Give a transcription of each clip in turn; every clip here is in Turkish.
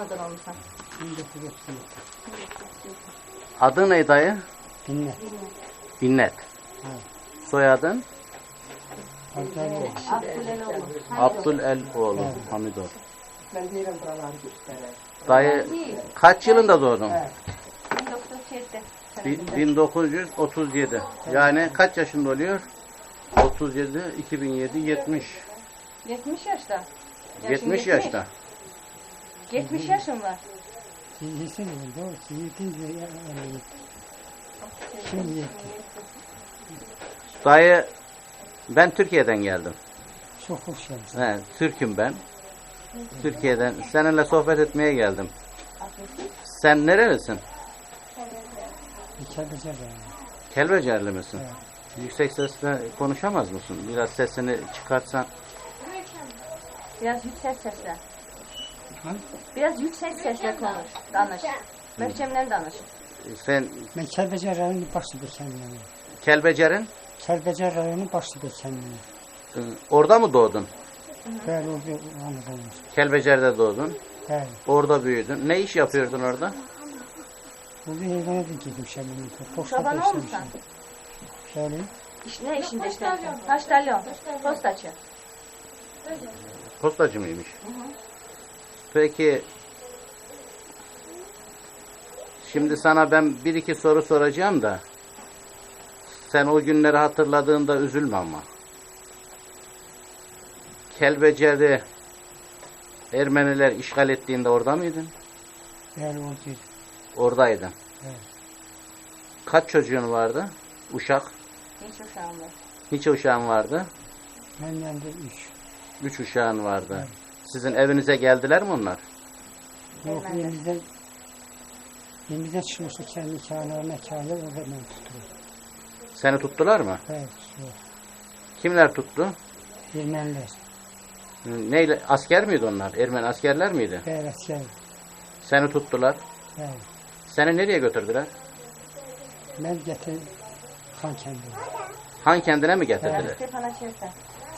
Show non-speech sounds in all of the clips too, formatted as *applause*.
anadan olmuşsan? 1937. Adı ne dayı? Binnet. Evet. Soyadın? Abdül El oğlu Evet. Hamidov. Ben değilim buraları gösteren. Dayı kaç yılında doğdun? 1907'de. Bi- 1937. Yani kaç yaşında oluyor? 37, 2007, 70. 70 yaşta. Yaşın 70 yaşta. 70 yaşın var. Siz yesene doğru. Siz yediniz ya. Şimdi. Dayı ben Türkiye'den geldim. Çok hoş geldiniz. He, Türk'üm ben. Türkiye'den seninle sohbet etmeye geldim. Sen nerelisin? Yani. Kelbecerli misin? Evet. Yüksek sesle konuşamaz mısın? Biraz sesini çıkartsan. Biraz yüksek sesle. Ha? Biraz yüksek sesle konuş. Danış. Möhkemden danış. Sen Ben Kelbecer rayonu başlı kendime. Kelbecer'in Kelbecer rayonu başlı kendime. e, orada mı doğdun? Ben orada Anadolu'muz. Kelbecer'de doğdun. Ben Orada büyüdün. Ne iş yapıyordun orada? burada hayvana da gittim şenliğine. Çoban Postada olmuşsan. işlemiştim. Şöyle. İş, ne işinde işte? Taştalyon. Postacı. Postacı mıymış? Peki şimdi sana ben bir iki soru soracağım da sen o günleri hatırladığında üzülme ama. Kelbecer'i Ermeniler işgal ettiğinde orada mıydın? Ben oradaydım. Oradaydın. Evet. Kaç çocuğun vardı? Uşak. Hiç uşağım var. Hiç uşağın vardı? Ben yanında üç. Üç uşağın vardı. Sizin evinize geldiler mi onlar? Yok elimizden elimizden çıkmıştı kendi kâhına mekâhına orada ben tutuyorum. Seni tuttular mı? Evet, yok. Kimler tuttu? Ermeniler. Neyle asker miydi onlar? Ermeni askerler miydi? Evet, asker. Seni tuttular. Evet. Seni nereye götürdüler? Ben getir kan kendime. Han kendine mi getirdiler? Stefana Çerten.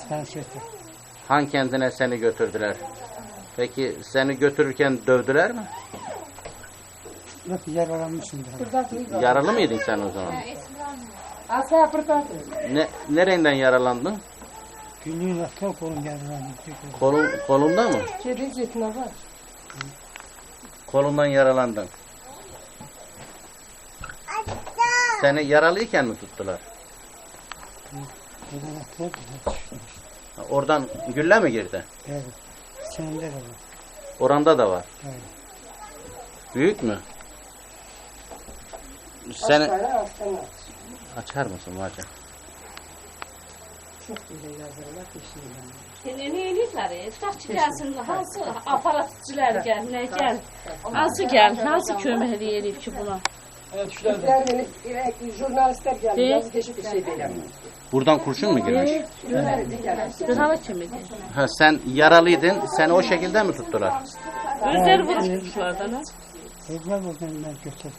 Sen söyle. Han kendine seni götürdüler. Peki seni götürürken dövdüler mi? Yok yaralanmışım. Yaralı mıydın sen o zaman? Ne, nereyinden yaralandın? Günlüğün atla kolum yaralandı. Kolun, kolunda mı? Kedi zeytine var. Kolundan yaralandın. Seni yaralıyken mi tuttular? Ha, Oradan gülle mi girdi? Evet. Senin de var. Oranda da var. Evet. Büyük mü? Seni Hastane hastane. açar mısın bacım? Çok güzel yazarlar. Peşinden. Yeni yenilikleri, taşçı gelsin, hansı aparatçılar gel, ne gel, hansı gel, hansı köməkli eləyib ki buna. Türkler beni e, jurnalistler geldi. Hiçbir şey değil. Buradan kurşun mu girmiş? Qıralı kimidir. Ha, sen yaralıydın, seni o şekilde mi tuttular? Özləri vuruşmuşlardan, ha? Evler buradan götürdüm.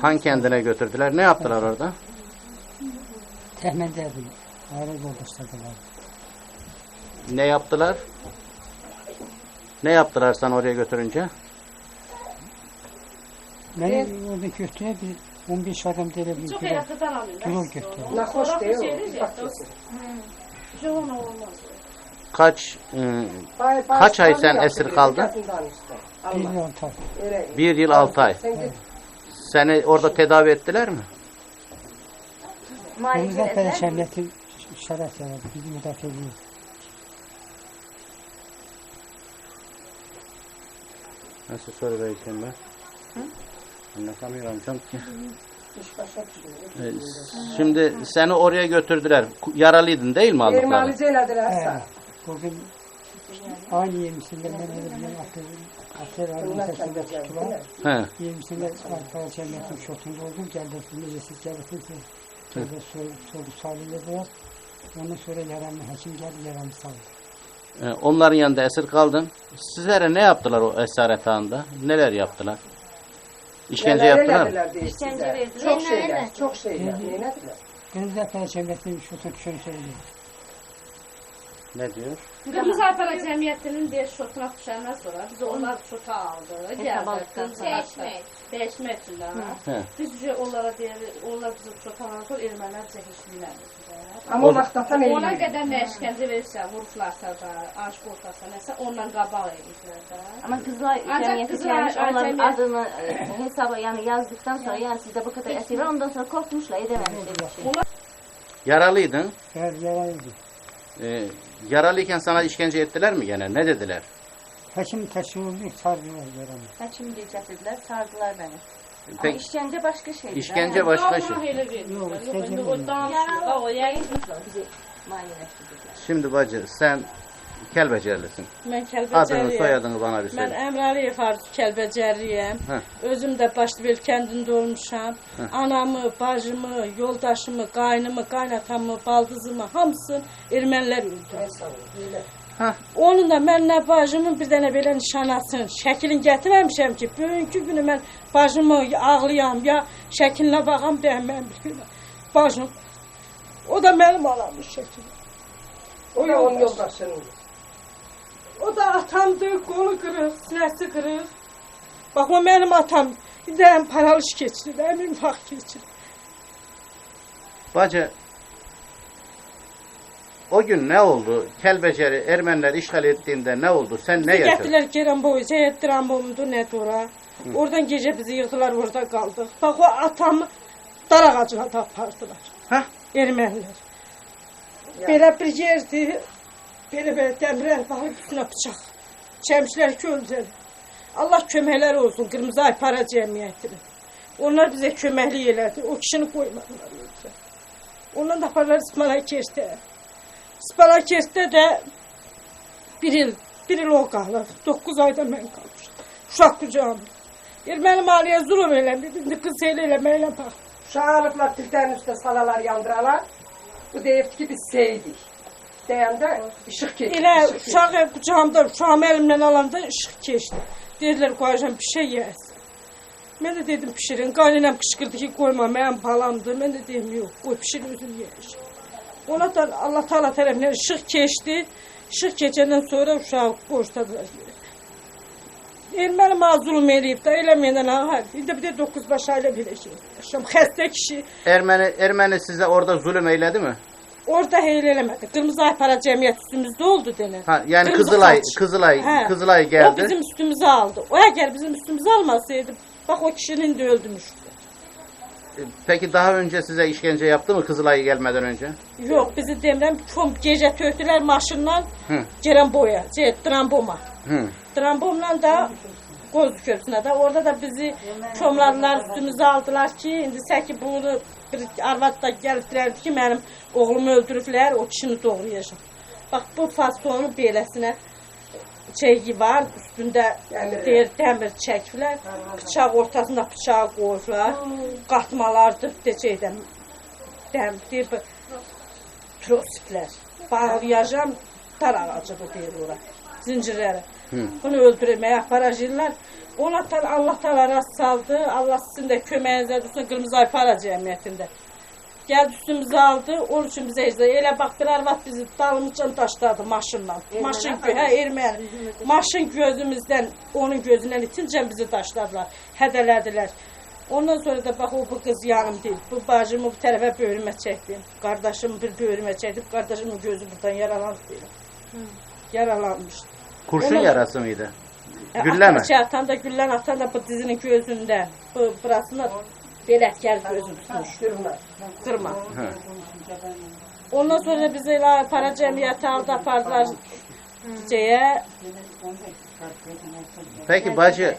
Han kendine götürdüler. Ne yaptılar orada? Tehmen derdim. Ayrı. Ne yaptılar? Ne yaptılar sana oraya götürünce? Beni orada götüre bir 15 adam Çox yol, həyatdan alırlar. yol götürdü. Nahoş değil o. Bak, Çox ona olmaz. Kaç e, bay- bay- Kaç ay sen esir kaldın? yakasından işte. Bir yol tak. Öyle. bir yıl altı ay. Sen git. Seni orada tedavi ettiler mi? Denizden Ezer. perişaniyeti şeref yaradı. Bizi müdafaa ediyor. Nasıl soru vereceğim ben? Anlatamıyorum ki. Düşüyor. E, Şimdi seni oraya götürdüler. Yaralıydın değil mi aldıkları? Ermanice elediler Evet. sana. Bugün aynı yemişinde ben öyle bir almışlar kendi tuttular. cebinde. He. Yemişinde arkaya cennetin şotunda oldum. Geldi necesiz geldi. Geldi soru, soru sağlıyorlar. Ondan sonra yaranlı hekim geldi yaranlı sağladı. E, Onların yanında esir kaldın. Sizlere ne yaptılar o esaret anında? Neler yaptılar? İşkence Neler yaptılar mı? İşkence verdiler. Çok şeyler. Çok şeyler. Neylediler? Denizden perişaniyeti şotun şöyle söylüyor. Ne diyor? Kırmızı Apara Cəmiyyətinin deyə şotuna düşəndən sonra biz onlar şota Gəldik. sonra. Dəyişmək. Dəyişmək üçün də. Hə. Biz üzə onlara deyirik, onlar bizi şota alan sonra ermənilər çəkişliylə. Ama o vaxtdan Ona iyi. qədər nə işgəncə verirsə, vururlarsa da, aşıq olsa nəsə ondan qabaq edirlər də. Ama kızlar Ancak cemiyeti kızlar gelmiş, onların adını e, hesaba yani yazdıktan sonra yani sizde bu kadar esir var ondan sonra bir şey. Yaralıydın. Her yaraydı. Ee, yaralıyken sana işkence ettiler mi gene? Ne dediler? Hekim taşıyıldı, sardılar yaramı. Həkim gecəsidilər, sardılar beni. Ama Peki işkence başka şeydir. işkence başka şey. Bizi maliyyələşdirdilər. Şimdi bacı sen Kelbecerlisin. mən Adını Kəlbəcəriyəm. soyadını bana bir Mən söyle. Əmrəliyev Arzu Kəlbəcərliyəm. Hə. Özüm də Başlıbel kəndində olmuşam. Anamı, bacımı, yoldaşımı, qaynımı, qaynatamı, baldızımı hamısını ermənilər öldürdü. Hə. Onun da mən nə bacımın bir dənə belə nişanasını, şəklini gətirməmişəm ki, bugünkü günü mən bacımı ağlayam ya şəklinə baxam deyəm mən bir gün. Bacım o da mənim anamın şəkli. O da onun yoldaşının. Qolu qırıq, sinəsi qırıq. Bax, o mənim atam. Dənə paralış keçirib, əmin vaxt keçirib. Bacı o gün ne oldu? Kelbeceri Ermeniler işgal ettiğinde ne oldu? Sen ne yaşadın? Gətirdilər Kerem boyu, Zeyət Drambomdu, nə ora. Oradan gecə bizi yığdılar, orada qaldıq. Bax, o atamı dar ağacına da apardılar. Hə? Ermənilər. Belə bir yerdir, belə-belə dəmirlər baxıb üstünə bıçaq. Ki, öldürər. Allah köməkləri olsun, Qırmızı Ay Para Cəmiyyətinin. Onlar bizə köməklik elədi. O kişini qoymadılar öldürə. Ondan da aparlar. İsmail Kertdə də bir il, bir il o qalır. 9 ayda mən qalmışam. Uşaq qucağımda. Erməni maliyyə zulm elədi. İndi qız elə eləməklə bax. Uşağı alıblar tiltenin üstüne salalar yandıralar. Bu deyirdi ki biz seydik. Deyəndə ışık keçdi. Elə uşağı qucağımda, uşağımı əlimdən alanda işıq keçdi. Dedilər qoyacam bir şey yeyəsən. Mən də dedim pişirin. Qaynanam qışqırdı ki qoyma mənim balamdır. Mən də dedim yox, qoy pişir özüm yeyəcəm. Ona da Allah Taala tərəfindən işıq keçdi. İşıq keçəndən sonra uşağı qoşdadılar. Erməni zulm eləyib də eləməyəndən ha. İndi bir də 9 baş ailə belə şey. Yaşam xəstə kişi Ermeni Ermeni size orada zulüm eyledi mi? Orada heyl eləmədi. Qırmızı ay para cəmiyyət üstümüzdə oldu denən. Ha yani Kırmızı Kızılay saç. Kızılay Hə. Kızılay O geldi. bizim üstümüzü aldı. O əgər bizim üstümüzü almasaydı, bax o kişinin də öldürmüşdü. Peki daha önce size işkence yaptı mı Kızılay gelmeden önce? Yox, bizi demirəm, kom gecə tökdülər maşınla Hı. Cərəm boya, şey, Dramboma. Hı. Drambomla da Qoz köprüsünə də orada da bizi komladılar, üstümüzü aldılar ki, indi səki bunu arvad da gəlib deyirdi ki, mənim oğlumu öldürüblər, o kişini doğrayacaq. Bax bu fasonu beləsinə şey var, üstündə Dəmir. deyir dəmir çəkiblər, bıçaq ortasında bıçağı qoyublar, qatmalardır, deyəcəkdən dəm, deyir bu trosiplər, bağlayacam, dar ağacı bu deyir ora, zincirlərə. Bunu öldürməyə aparacaqlar. Ona da Allah təala rast saldı. Allah sizin də köməyinizə düşsün Qırmızı Ay Para Cəmiyyətində. Gəldi üstümüzü aldı. Onun üçün bizə izlə. Elə bax bir arvad bizi dalımızdan daşladı maşınla. Maşın gö hə erməni. Maşın gözümüzdən, onun gözündən itincə bizi daşladılar. Hədələdilər. Ondan sonra da bax o bu qız yanım deyil. Bu bacımı bu tərəfə böyrümə çəkdim. Qardaşımı bir böyrümə çəkdim. Qardaşımın gözü buradan yaralandı deyil. Yaralanmışdı. Kurşun Ona- yarası mıydı? E, Gülle mi? Atan, atan da güllen atan da bu dizinin gözündə. Bu burasına belə gəl gözüm Durma. qırma. Hı. Ondan sonra bizi elə para cəmiyyəti aldı apardılar şeyə. Peki bacı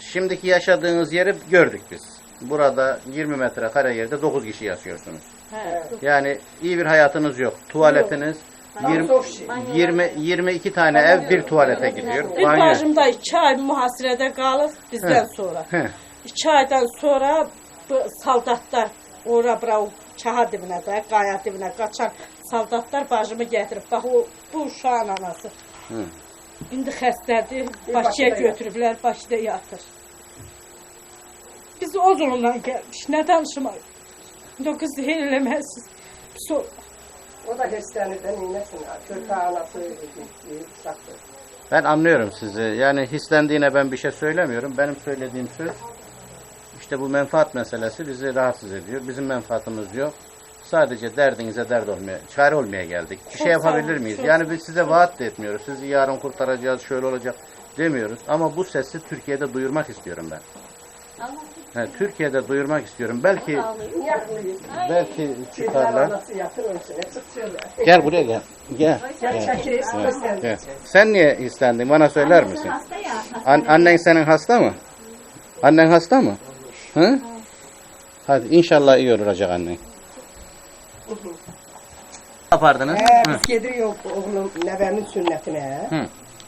şimdiki yaşadığınız yeri gördük biz. Burada 20 metrekare yerde 9 kişi yaşıyorsunuz. Hə. Yani iyi bir hayatınız yok. Tuvaletiniz 20, Çok şey. 20 22 tane ev bir tuvalete gidiyor. Bir Banyo. bacım da iki ay mühasirədə qalıb bizdən sonra. Heh. İki aydan sonra bu saldatlar ora bura o kaha dibinə də, qaya dibinə qaçan saldatlar bacımı gətirib. Bax o bu uşağın anası. Hı. İndi xəstədir. Bakıya götürüblər, Bakıda yatır. Biz o zulumdan gəlmiş. Nə danışmaq? İndi o qız. Pis. O da hırslanırdan inmesin. Körpe anası uşaktır. Ben anlıyorum sizi. Yani hislendiğine ben bir şey söylemiyorum. Benim söylediğim söz işte bu menfaat meselesi bizi rahatsız ediyor. Bizim menfaatımız yok. Sadece derdinize dert olmaya, çare olmaya geldik. Bir şey yapabilir miyiz? Yani biz size vaat de etmiyoruz. Sizi yarın kurtaracağız, şöyle olacak demiyoruz. Ama bu sesi Türkiye'de duyurmak istiyorum ben. He, Türkiye'de duyurmak istiyorum. Belki belki çıkarlar. Gel buraya gel. Gel. Gel göster. gel. Sen niye hislendin? Bana söyler misin? An- annen senin hasta mı? Annen hasta mı? Hı? Hadi inşallah iyi olacak annen. yapardınız? He, biz gidiyoruz oğlum nevemin sünnetine. Hı.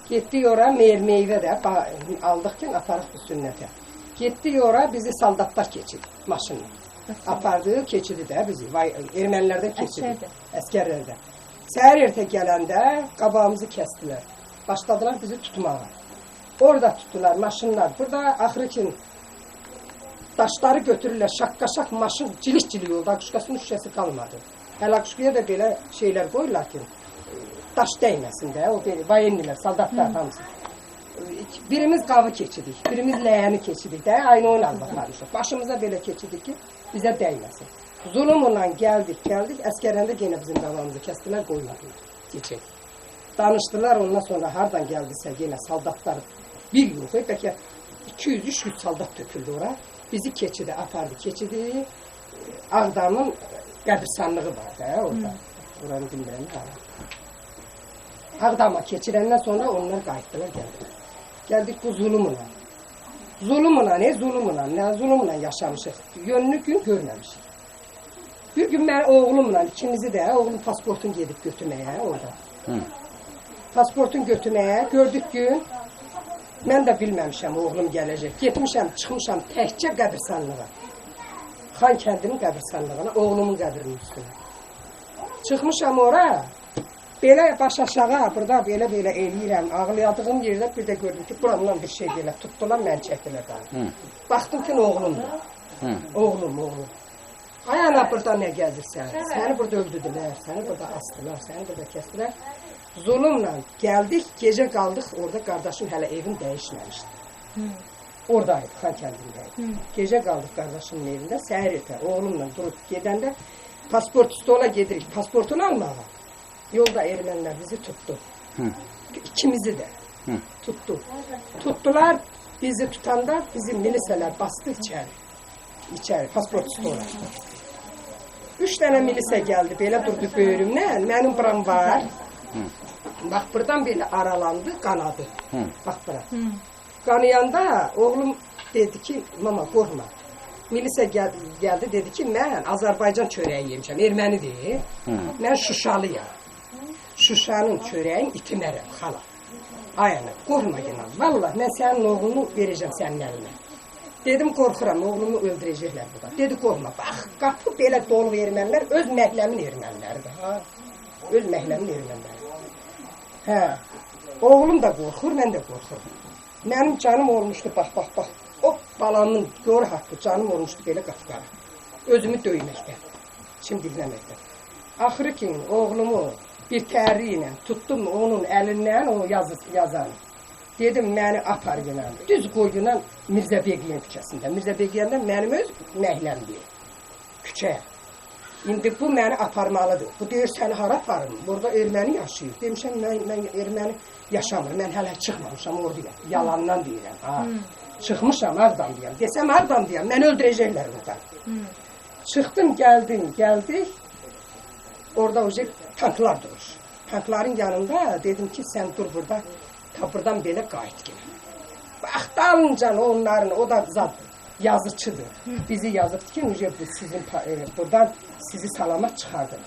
Gitti ora meyve meyve de ba- aldıkken aparıq bu sünnete. Gitti ora bizi saldatlar keçidi maşınla. Apardığı keçidi də bizi. Vay, ermənilərdən keçidi. Əsgərdə. Əsgərlərdə. Səhər ertə gələndə qabağımızı kəsdilər. Başladılar bizi tutmağa. Orada tutdular maşınlar. Burada axırı ki daşları götürürlər şaqqa-şaq maşın cilik-cilik oldu. Akuşkasının şüşəsi qalmadı. Hələ akuşkaya da belə şeylər qoyurlar ki, daş dəyməsin də. O belə vayennilər, soldatlar hamısı. Birimiz qavı keçidik, birimiz ləyəni keçidik də, aynı oyun albatlarmışıq. Başımıza belə keçidik ki, bizə dəyməsin. Zulümlə gəldik, gəldik, əskərəndə yenə bizim davamızı kəsdilər, qoymadılar, keçək. Danışdılar, ondan sonra hardan gəldisə yenə soldatlar bir yox, bəlkə 200-300 soldat töküldü ora. Bizi keçidi, apardı, keçidi. Ağdamın qəbirstanlığı var da orada. Oranı bilmirəm. Ağdama keçirəndən sonra onlar qayıtdılar, gəldilər. Gəldik bu zulümlə. Zulümlə, ne zulümlə, nə zulümlə yaşamışıq. Yönlü gün görməmişik. Bir gün mən oğlumla ikimizi də, oğlum pasportunu gedib götürməyə orada. Pasportun götürməyə gördük gün mən də bilməmişəm oğlum gələcək. Getmişəm, çıxmışam təkcə qəbirstanlığa. Xan kəndinin qəbirstanlığına, oğlumun qəbrinin üstünə. Çıxmışam ora. Belə baş aşağı, burada belə belə eləyirəm. Ağlayadığım yerdə bir də gördüm ki, buramdan bir şey belə tutdular, mən çəkdilər daha. Baxdım ki, oğlumdur. Hı. Oğlum, oğlum. Ay ana burada nə gəzirsən? Səni burada öldürdülər, səni burada asdılar, səni burada kəsdilər. Zulümlə gəldik, gecə qaldıq, orada qardaşım hələ evin dəyişməmişdi. Oradaydı, Xan kəndindəydi. Gecə qaldıq qardaşımın evində, səhər ertə oğlumla durub gedəndə pasport stola gedirik, pasportunu almağa. Yolda ermənilər bizi tutdu. İkimizi də tutdu. Tutdular, bizi tutanda bizim milisələr bastı içəri. İçəri, pasport stola. Üç dənə milisə gəldi, belə durdu böyrümdən, mənim buram var. Bax, buradan belə aralandı, qanadı. Bax, bura. Qanayanda oğlum dedi ki, mama qorxma. Milisə gəl, gəldi, dedi ki, mən Azərbaycan çörəyi yemişəm, ermənidir. Mən Şuşalıyam. Şuşanın çörəyin itimərəm, xala. Ay ana, qorxma yenə. Vallahi mən sənin oğlunu verəcəm sənin əlinə. Dedim qorxuram, oğlumu öldürəcəklər burada. Dedi qorxma. Bax, qapı belə dolu ermənilər öz məhləmin erməniləridir, ha. Öz məhləmin erməniləri. Hə. Oğlum da qorxur, mən də qorxuram. Mənim canım olmuşdu, bax, bax, bax. O balamın gör haqqı canım olmuşdu belə qapqara. Özümü döyməkdən. Kim dinləməkdən. Axırı ki, oğlumu bir tərri ilə tutdum onun əlindən o yazı yazan. Dedim məni apar yenə. Düz qoydunan Mirzə Beqiyen küçəsində. Mirzə Begiyəndə mənim öz məhləmdir. Küçə. İndi bu məni aparmalıdır. Bu deyir səni hara aparım? Burada erməni yaşayır. Demişəm mən, mən erməni yaşamır. Mən hələ çıxmamışam ordaya. Yalandan deyirəm. Ha. Çıxmışam Ağdam deyirəm. Desəm Ağdam deyirəm. Məni öldürəcəklər burada. Çıxdım, gəldim, gəldik. Orada oje tanklar durur. Tankların yanında dedim ki sen dur burada. Ta buradan belə qayıt gəlin. Bax dalınca onların o da zat yazıçıdır. Bizi yazıbdı ki oje bu sizin e, buradan sizi salamat çıxardım.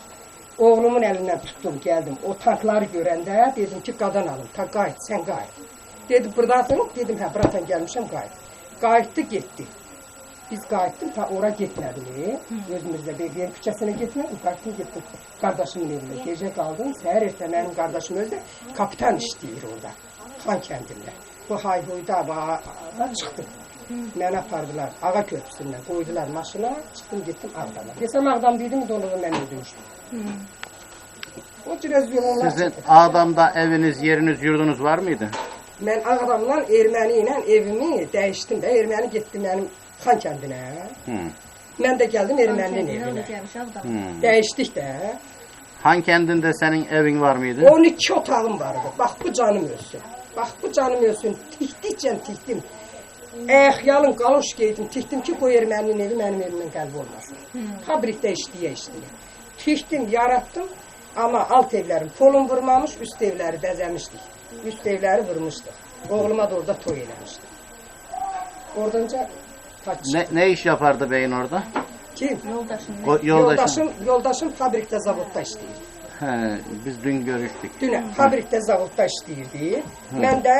Oğlumun əlindən tutdum, gəldim. O tankları görəndə dedim ki, qadan alım. Ta qayıt, sən qayıt. Dedi, buradasın? Dedim, hə, buradan gəlmişəm, qayıt. Qayıtdı, getdi. Biz qayıtdım, ta ora getmədim. Özümüzdə Beqiyen küçəsinə getmədim, qayıtdım, getdim. Qardaşımın evində gecə qaldım. Səhər ertə mənim qardaşım özü də kapitan işləyir orada. Xan kəndində. Bu hayhuyda bağa çıxdım. Məni apardılar ağa köprüsündən, qoydular maşına, çıxdım getdim Ağdama. Desəm Ağdam dedim, doluğu mən öldürmüşdüm. O cürə zulümlər Sizin. Ağdamda eviniz, yeriniz, yurdunuz var mıydı? Mən Ağdamdan erməni ilə evimi dəyişdim də. Erməni getdi mənim Xan kəndinə. Hı. Mən də gəldim erməninin evinə. Hı. Dəyişdik də. Han kendinde senin evin var mıydı? 12 otağım vardı. Bax bu canım ölsün. Bax bu canım ölsün. Tikdikcə tikdim. Əxyalın qaloş geydim. Tikdim ki, bu erməninin evi mənim evimdən qəlb olmasın. Fabrikdə işləyə işləyə. Tikdim, yaratdım. Amma alt evlərim polum vurmamış, üst evləri bəzəmişdik. Üst evləri vurmuşduq. Oğluma da orada toy eləmişdik. Oradanca kaç. Ne, ne iş yapardı beyin orada? Kim? Yoldaşın O, yoldaşın. Yoldaşım, yoldaşım fabrikdə, zavodda işləyir. He, biz dün görüştük. Dünə fabrikdə, zavodda işləyirdi. Mən də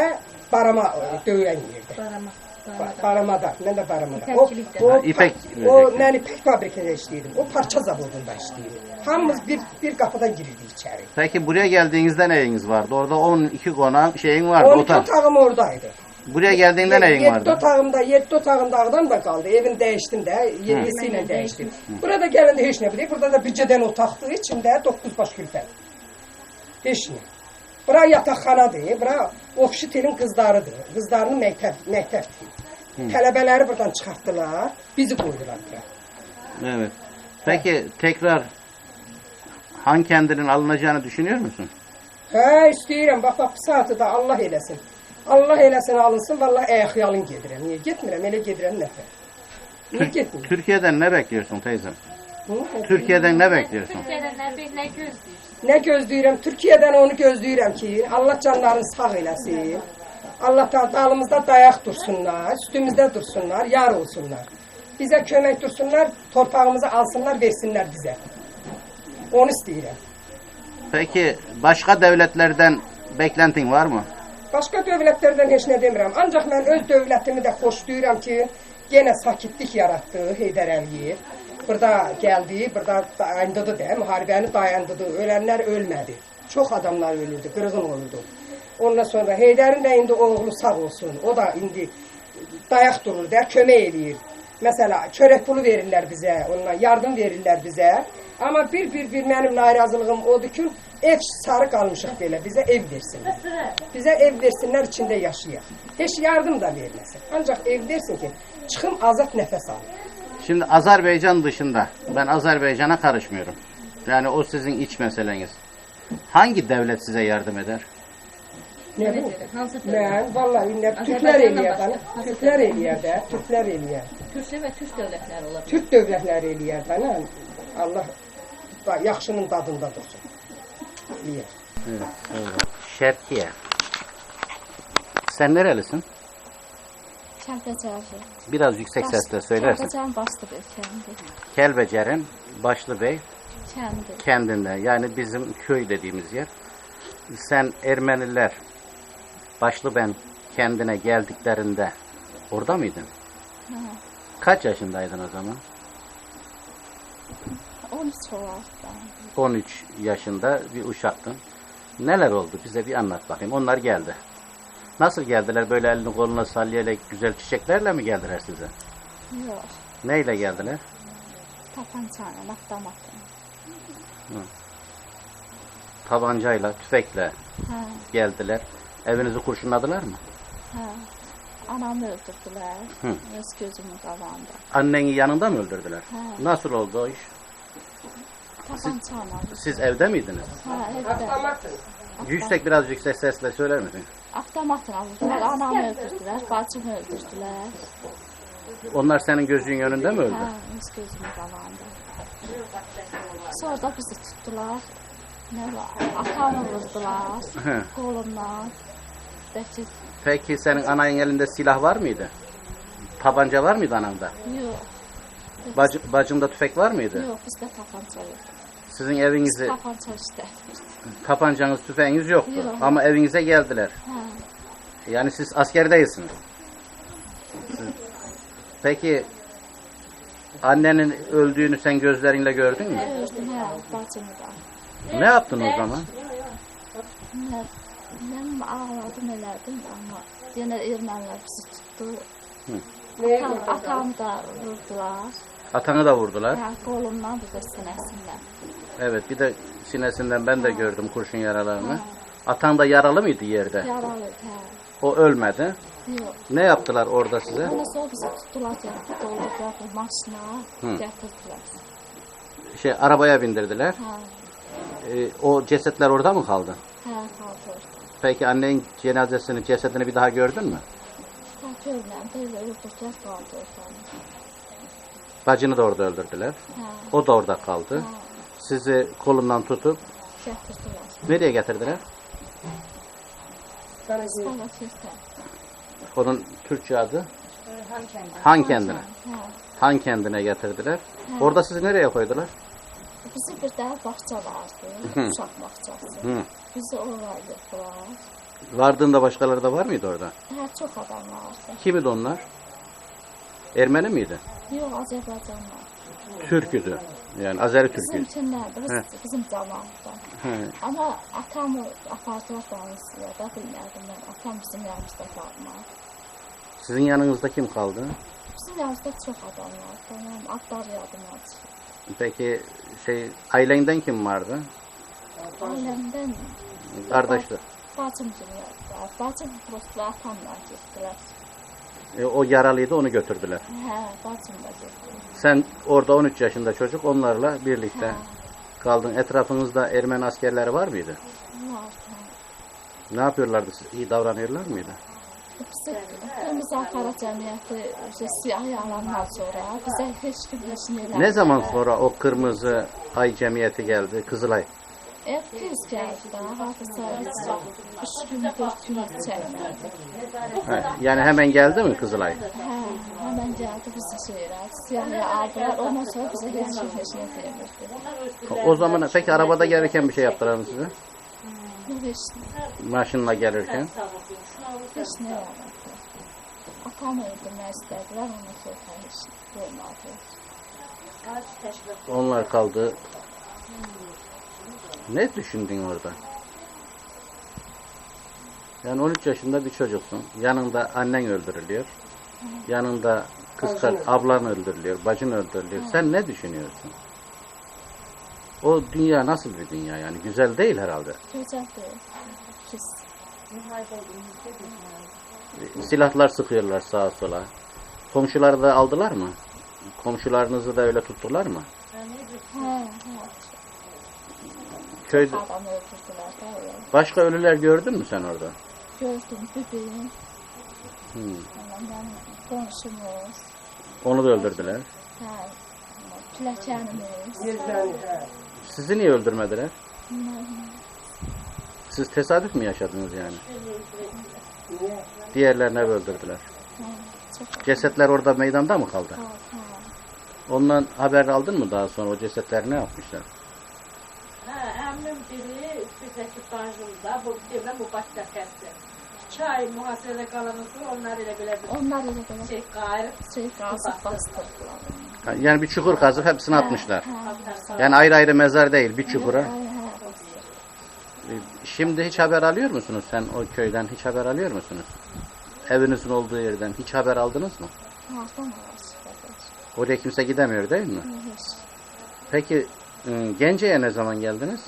barama e, döyən yerdə. barama. Ba- Baramada, mən də baramada. İpəkçilikdə. O, Ha, ipək o, verecekler. mən ipək fabrikində işləyirdim. O parça zavodunda işləyirdi. Hamımız bir bir qapıdan girirdik içəri. Peki buraya geldiğinizde neyiniz vardı? Orada 12 konak şeyin vardı. 12 Otak. otağım oradaydı. Buraya geldiğinde neyin 7 vardı? otağımda, 7 otağımda ağdan da qaldı. Evin dəyişdim də, yerlisi ilə dəyişdim. Burada gələndə heç nə bilək. Burada da bircədən otaqdır, içində 9 baş külfət. Heç nə. Bura yataqxanadır, bura ofşitelin qızlarıdır. Qızlarının məktəb, məktəbdir. Tələbələri buradan çıxartdılar, bizi qoydular bura. Evet. Peki tekrar Han kendinin alınacağını düşünüyor musun? Hə, istəyirəm, bax, bax, bu saatı da Allah eləsin. Allah eləsin, alınsın, vallahi əxyalın gedirəm. Niyə getmirəm, elə gedirəm nəfə. Niyə getmirəm? Türkiye'den ne bekliyorsun teyzem? Hı? Türkiye'den ne bekliyorsun? Türkiye'den ne, ne gözlüyorsun? Nə gözləyirəm? Türkiyədən onu gözləyirəm ki, Allah canlarını sağ eləsin. Allah da dalımızda dayaq dursunlar, üstümüzdə dursunlar, yar olsunlar. Bizə kömək dursunlar, torpağımızı alsınlar, versinlər bizə. Onu istəyirəm. Peki başka devletlerden beklentin var mı? Başqa dövlətlərdən heç nə demirəm. Ancaq mən öz dövlətimi də xoşlayıram ki, yenə sakitlik yaratdı Heydər Əliyev. Burada gəldi, burada dayandırdı da, müharibəni dayandırdı. Ölənlər ölmədi. Çox adamlar ölürdü, qırğın olurdu. Ondan sonra Heydərin də indi oğlu sağ olsun. O da indi dayaq durur da, kömək eləyir. Məsələ, çörək pulu verirlər bizə, ondan yardım verirlər bizə. Amma bir-bir-bir mənim narazılığım odur ki, ev sarı qalmışıq belə, bizə ev versinlər. Bizə ev versinlər, içində yaşayaq. Heç yardım da verməsin. Ancaq ev versin ki, çıxım azad nəfəs alım. Şimdi Azerbaycan dışında ben Azerbaycan'a karışmıyorum. Yani o sizin iç meseleniz. Hangi devlet size yardım eder? Nə bu? Hansı Mən vallahi Azərbaycandan eləyər də, başqa? türklər eləyər də, türklər eləyər. Türkçe ve Türk devletler olabilir. Türk dövlətləri eləyər də, nə? Allah yaxşının dadında dursun. Şerkiye. Sen nerelisin? Kəlbəcərli. Biraz yüksek sesle söylersin. Kəlbəcərin başlı bir kəndi. Kelbecer'in Başlıbey Kəndi. kendinde yani bizim köy dediğimiz yer. Sen Ermeniler Başlıben kendine geldiklerinde orada mıydın? Kaç yaşındaydın o zaman? 13 olardı. 13 yaşında bir uşaktın. Neler oldu bize bir anlat bakayım. Onlar geldi. Nasıl geldiler? Böyle elini koluna sallayarak güzel çiçeklerle mi geldiler size? Yox. Neyle geldiler? Tapançayla, avtomatla. Tabancayla, tüfekle Hə, geldiler. Evinizi kurşunladılar mı? hə. Anamı öldürdülər. Hı. Öz gözümün qabağında. Anneni yanında mı öldürdüler? Hə. Nasıl oldu o iş? Tapançayla. Siz evde miydiniz? Evdə. Avtomatın. Yüksek biraz yüksek sesle söyler misin? Avtomatla vurdular. Anamı öldürdülər. Bacımı öldürdülər. Onlar senin gözünün önünde mi öldü? Hə, öz gözümün qabağında. Sonra da bizi tutdular. Nə var? Atamı vurdular. Bəlkə Peki senin anayın elinde silah var mıydı? Tabanca var mıydı ananda? yox. Bacı, bacında tüfek var mıydı? Yox, bizdə tapança yox. Sizin evinizi, Tapança istəmirdi. tapancanız, tüfeğiniz yoktu. Yok. Ama evinize geldiler. Hə, Yani siz asker değilsiniz. Siz- Peki annenin öldüğünü sen gözlerinle gördün mü? gördüm, da. Ne yaptın o zaman? Nə, mən ağladım elədim, amma yenə ermənilər bizi. Nəyə Atam, atam da vurdular. Atanı da vurdular. Ha, kolumdan bir de sinesinden. Evet bir de sinesinden ben de gördüm kurşun yaralarını. Atan da yaralı mıydı yerde? Yaralı. Ha. O ölmedi. Yok. Ne yaptılar orada size? Ondan sonra bizi tuttular, doldurdular bu maşına, Hı. getirdiler. Şey arabaya bindirdiler. Ha, Ee, o cesetler orada mı kaldı? ha, kaldı orada. Peki annenin cenazesini, cesedini bir daha gördün mü? Ha, görmem, böyle öldürdüler, kaldı orada. Bacını da orada öldürdüler. Ha, O da orada kaldı. ha, Sizi kolundan tutup getirdiler. nereye getirdiler? Onun Türkçe adı? Han kendine. Ha, Han kendine getirdiler. Orada sizi nereye koydular? bizi bir daha bahçe vardı, uşak bahçesi. Hı. Bizi oraya yıktılar. Vardığında başkaları da var mıydı orada? Ha, çok adam vardı. Kimidi onlar? Ermeni miydi? Yok, Azerbaycanlar. Türküdü. Yani Azeri Bizim Türkü. kimlerdi? Biz, He. bizim. He. Ama atamı apartlar tanesiyle de bilmirdim ben. Atam bizim yanımızda kalmaz. Sizin yanınızda kim kaldı? Bizim yanımızda çok adam var. Tamam, atlar yardım açıyor. Peki şey ailenden kim vardı? Ailemden Kardeşler. bacım gibi. Bacım burası atamla gittiler. E, o yaralıydı onu götürdüler. He. Sen orada 13 yaşında çocuk onlarla birlikte Ha. kaldın. Etrafınızda Ermeni askerleri var mıydı? Var. Ne yapıyorlardı? İyi davranıyorlar mıydı? Bize Cemiyeti işte siyah sonra bize hiç kim hiç neler. Ne zaman sonra o kırmızı ay cemiyeti geldi, Kızılay? Hep biz geldi daha. Hafıza hiç üç gün, dört gün hiç çekmedi. Ha, yani hemen geldi mi Kızılay? He, hemen geldi bizi şeyler. Siyahya aldılar. Ondan sonra bize hiç kim hiç ne demirdi. O zaman peki arabada gelirken bir şey yaptılar mı size? Maşınla gelirken. hiç ne yapmadı. Atam öldürmek istediler. Ondan sonra hiç olmadı. Onlar kaldı. Ne düşündün orada? Yani 13 yaşında bir çocuksun. Yanında annen öldürülüyor. Yanında kız ablan öldürülüyor, bacın öldürülüyor. Sen ne düşünüyorsun? O dünya nasıl bir dünya yani? Güzel değil herhalde. Güzel değil. Pis. Silahlar sıkıyorlar sağa sola. Komşuları da aldılar mı? Komşularınızı da öyle tuttular mı? He, he. Köyde başka ölüler gördün mü sen orada? Gördüm bebeğim. Hmm. Komşumuz. Onu da öldürdüler. He. Plakanımız. Sizi niye öldürmediler? Siz tesadüf mü yaşadınız yani? Diğerlerini hep öldürdüler. Cesetler orada meydanda mı kaldı? Ha, ha. Ondan haber aldın mı daha sonra o cesetler ne yapmışlar? Bacımda, bu demem bu başka kəsdi. İki ay mühasirədə qalanımızı onlar elə belə bir Onlar öyle böyle şey qayırıb şey gazı bastırdılar. Yani bir çukur kazıp hepsini atmışlar. Yani ayrı ayrı mezar değil bir çukura. E, Şimdi hiç haber alıyor musunuz sen o köyden hiç haber alıyor musunuz? Evinizin olduğu yerden hiç haber aldınız mı? Oraya kimse gidemiyor değil mi? Peki e, Gence'ye ne zaman geldiniz?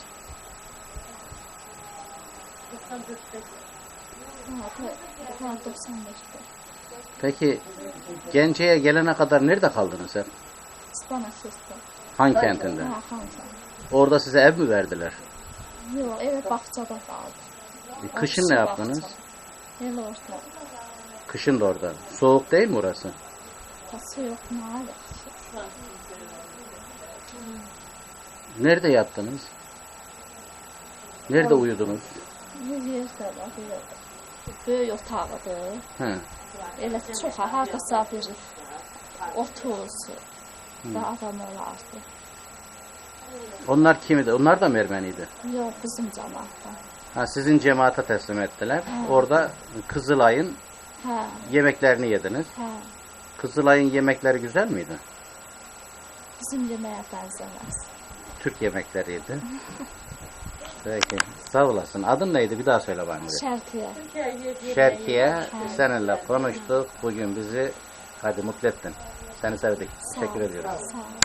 Ha, ha, 95'te. Peki Gence'ye gelene kadar nerede kaldınız hep? Sesli. Han kentinde. Ha, Hansa. Orada size ev mi verdiler? Yok, eve bahçede kaldı. E, Kışın ne yaptınız? El orta. Kışın da orada. Soğuk değil mi orası? Tası yok, maalesef. Nerede yattınız? Nerede uyudunuz? Yerde var, böyle. Böyük otağıdır. He. Elə çox hardasa bir 30 da adam olardı. Onlar kimidi? Onlar da mı Ermeniydi? Yox, bizim cəmaatdan. Ha, sizin cemaate teslim ettiler. Orada Kızılay'ın Hə, yemeklerini yediniz. hə. Kızılay'ın yemekleri güzel miydi? Bizim yeməyə bənzəməz. Türk yemekleriydi. *laughs* Peki. Sağ olasın. Adın neydi? Bir daha söyle bana. Şərqiyə. Şerkiye seninle konuştuk. Bugün bizi hadi mutlu ettin. Seni sevdik. Teşekkür ediyoruz. Sağ ol.